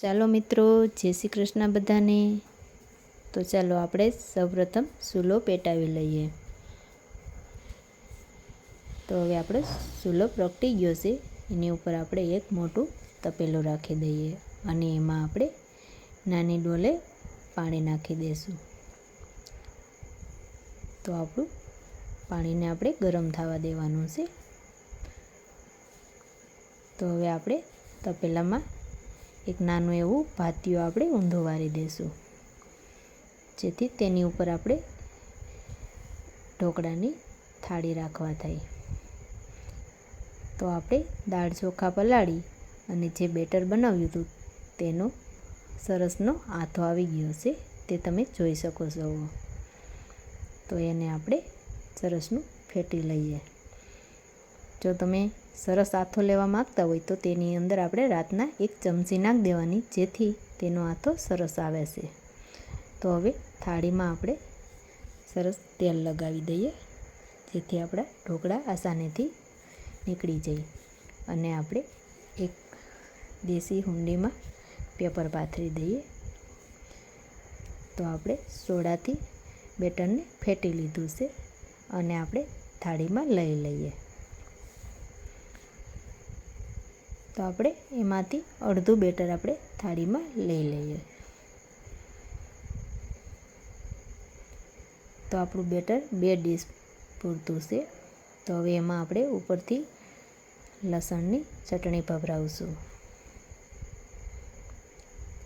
ચાલો મિત્રો, જય શ્રી કૃષ્ણ બધાને. તો ચાલો આપણે સૌપ્રથમ સૂલો પેટાવી લઈએ. તો હવે આપણે સૂલો પ્રગટી ગયો છે. એની ઉપર આપણે એક મોટું તપેલું રાખી દઈએ અને એમાં આપણે નાની ડોલે પાણી નાખી દઈશું તો આપણું પાણીને આપણે ગરમ થવા દેવાનું છે. તો હવે આપણે તપેલામાં એક નાનું એવું ભાતિયું આપણે ઊંધો વારી દઈશું જેથી તેની ઉપર આપણે ઢોકળાની થાળી રાખવા થાય. તો આપણે દાળ ચોખા પલાળી અને જે બેટર બનાવ્યું હતું તેનો સરસનો આથો આવી ગયો છે તે તમે જોઈ શકો છો. તો એને આપણે સરસનું ફેટી લઈએ. જો તમે સરસ આથો લેવા માગતા હોય તો તેની અંદર આપણે રાતના એક ચમચી નાખી દેવાની, જેથી તેનો આથો સરસ આવે છે. તો હવે થાળીમાં આપણે સરસ તેલ લગાવી દઈએ, જેથી આપણા ઢોકળા આસાનીથી નીકળી જાય. અને આપણે એક દેશી હુંડીમાં પેપર પાથરી દઈએ. તો આપણે સોડાથી બેટરને ફેટી લીધું છે. અને આપણે થાળીમાં લઈ લઈએ. તો આપણે એમાંથી અડધું બેટર આપણે થાળીમાં લઈ લઈએ. તો આપણું બેટર બે ડીશ પૂરતું છે. તો હવે એમાં આપણે ઉપરથી લસણની ચટણી ભભરાવશું.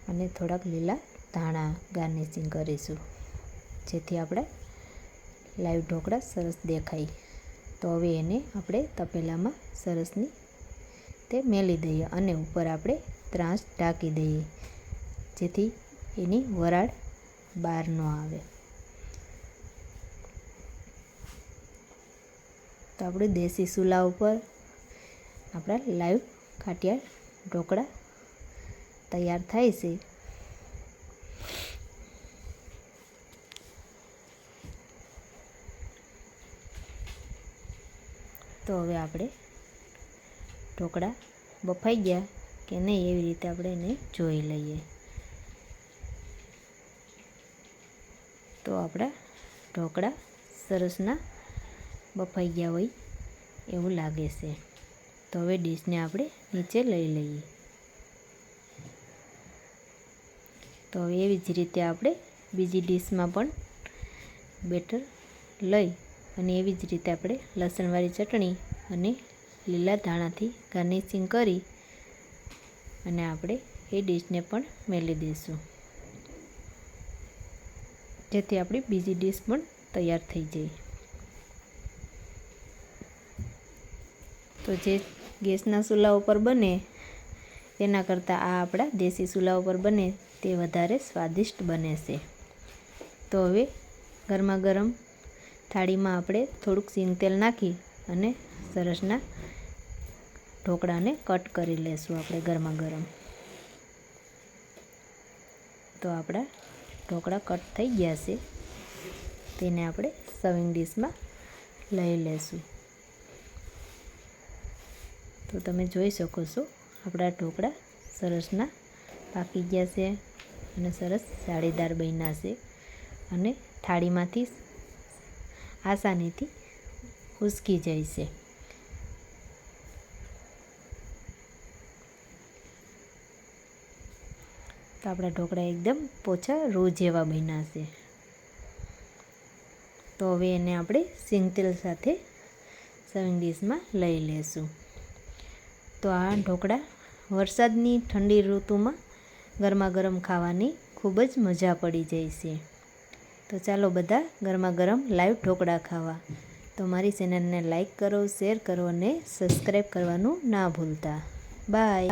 અને થોડાક લીલા ધાણા ગાર્નિશિંગ કરીશું, જેથી આપણે લાઈવ ઢોકળા સરસ દેખાય. તો હવે એને આપણે તપેલામાં સરસની તે મેલી દઈએ અને ઉપર આપણે ત્રાસ ઢાંકી દઈએ, જેથી એની વરાળ બહાર ન આવે. તો આપણે દેશી ચૂલા ઉપર આપણા લાઈવ કાટિયા ઢોકળા તૈયાર થાય છે. તો હવે આપણે ઢોકળા બફાઈ ગયા કે નહીં એવી રીતે આપણે એને જોઈ લઈએ. તો આપણા ઢોકળા સરસના બફાઈ ગયા હોય એવું લાગે છે. તો હવે ડીશને આપણે નીચે લઈ લઈએ. તો હવે એવી જ રીતે આપણે બીજી ડીશમાં પણ બેટર લઈ અને એવી જ રીતે આપણે લસણવાળી ચટણી અને લીલા ધાણાથી ગાર્નિશિંગ કરી અને આપણે એ ડીશને પણ મેલી દઈશું. જેથી આપણી બીજી ડીશ પણ તૈયાર થઈ જાય. તો જે ગેસના ચૂલા ઉપર બને, તેના કરતાં આ આપણા દેશી ચૂલા ઉપર બને, તે વધારે સ્વાદિષ્ટ બને છે. તો હવે ગરમા ગરમ થાળીમાં આપણે થોડુંક સિંગ તેલ નાખી અને સરસના ઢોકળાને કટ કરી લેશું આપણે ગરમા ગરમ. તો આપણા ઢોકળા કટ થઈ ગયા છે. તેને આપણે સર્વિંગ ડીશમાં લઈ લેશું. તો તમે જોઈ શકો છો, આપણા ઢોકળા સરસના પાકી ગયા છે અને સરસ જાળીદાર બન્યા છે અને થાળીમાંથી આસાનીથી ઉસકી જાય છે. તો આપણા ઢોકળા એકદમ પોચા રૂ જેવા બન્યા છે. તો હવે એને આપણે સિંગતેલ સાથે સર્વિંગ ડીશમાં લઈ લેશું. તો આ ઢોકળા વરસાદની ઠંડી ઋતુમાં ગરમા ગરમ ખાવાની ખૂબ જ મજા પડી જાય છે. તો ચાલો બધા ગરમા ગરમ લાઈવ ઢોકળા ખાવા. તો મારી ચેનલને લાઈક કરો શેર કરો અને સબસ્ક્રાઈબ કરવાનું ના ભૂલતા. બાય